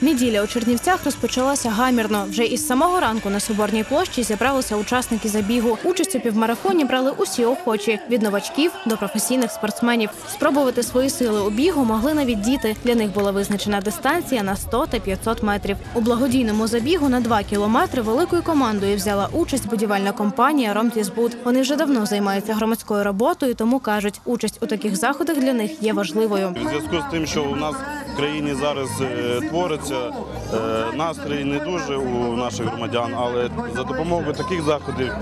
Неділя у Чернівцях розпочалася гамірно. Вже із самого ранку на соборній площі зібралися учасники забігу. Участь у півмарафоні брали усі охочі від новачків до професійних спортсменів. Спробувати свої сили у бігу могли навіть діти. Для них була визначена дистанція на 100 та 500 метрів. У благодійному забігу на 2 кілометри великою командою взяла участь будівельна компанія «Ромтізбуд». Вони вже давно займаються громадською роботою, тому кажуть, участь у таких заходах для них є важливою. У зв'язку з тим, що у нас країні зараз е, твориться е, настрій не дуже у наших громадян, але за допомогою таких заходів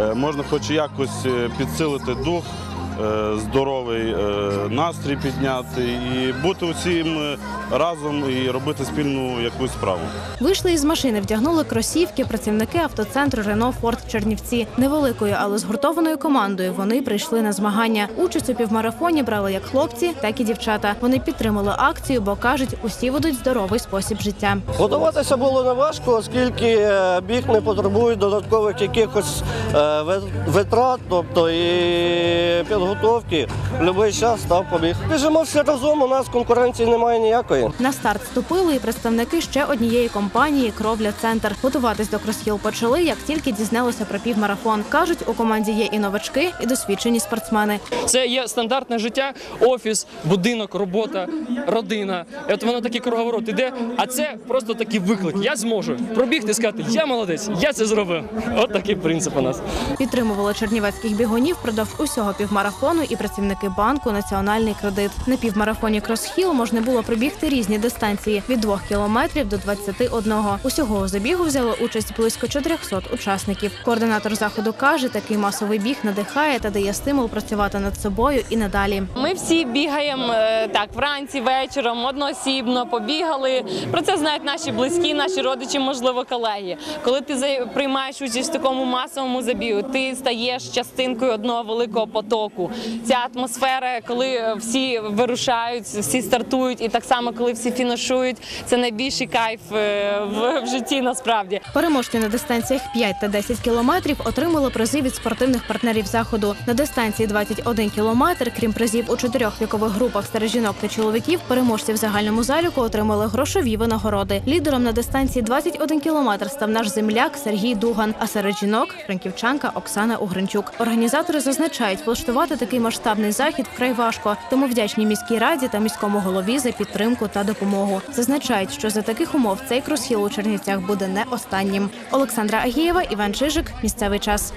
е, можна хоч якось підсилити дух, здоровий е, настрій підняти і бути усім е, разом і робити спільну якусь справу. Вийшли із машини, вдягнули кросівки працівники автоцентру Рено Форт Чернівці. Невеликою, але згуртованою командою вони прийшли на змагання. Участь у півмарафоні брали як хлопці, так і дівчата. Вони підтримали акцію, бо кажуть, усі ведуть здоровий спосіб життя. Готуватися було не важко, оскільки е, біг не потребує додаткових якихось е, витрат, тобто і підготовки. В будь-який час став побіг. Біжимо всі разом, у нас конкуренції немає ніякої. На старт вступили і представники ще однієї компанії Кровля Центр. Готуватись до кросхіл почали, як тільки дізналися про півмарафон. кажуть, у команді є і новачки, і досвідчені спортсмени. Це є стандартне життя, офіс, будинок, робота, родина. І от воно такий круговорот іде. А це просто такий виклик. Я зможу пробігти, і сказати, я молодець, я це зробив. От такий принцип у нас. Підтримували чернівецьких бігунів впродовж усього півмарафону і працівники банку Національний кредит. На півмарафоні Кросхіл можна було пробігти різні дистанції від 2 кілометрів до 21. Усього у забігу взяло участь близько 400 учасників. Координатор заходу каже, такий масовий біг надихає та дає стимул працювати над собою і надалі. Ми всі бігаємо е, так вранці, вечором, одноосібно побігали. Про це знають наші близькі, наші родичі, можливо, колеги. Коли ти приймаєш участь в такому масовому забігу, ти стаєш частинкою одного великого потоку. Ця атмосфера, коли всі вирушають, всі стартують, і так само, коли всі фінішують, це найбільший кайф е, в, в житті насправді. Переможці на дистанціях 5 та 10 кілометрів отримали призи від спортивних партнерів заходу. На дистанції 21 кілометр, крім призів у чотирьох вікових групах серед жінок та чоловіків, переможці в загальному заліку отримали грошові винагороди. Лідером на дистанції 21 кілометр став наш земляк Сергій Дуган. А серед жінок франківчанка Оксана Угринчук. Організатори зазначають, влаштувати такий масштабний захід вкрай важко, тому вдячні міській раді та міському голові за підтримку та допомогу. Зазначають, що за таких умов цей кросхіл у Чернівцях буде не останнім. Олександра Агієва, Іван Чижик. Місцевий час.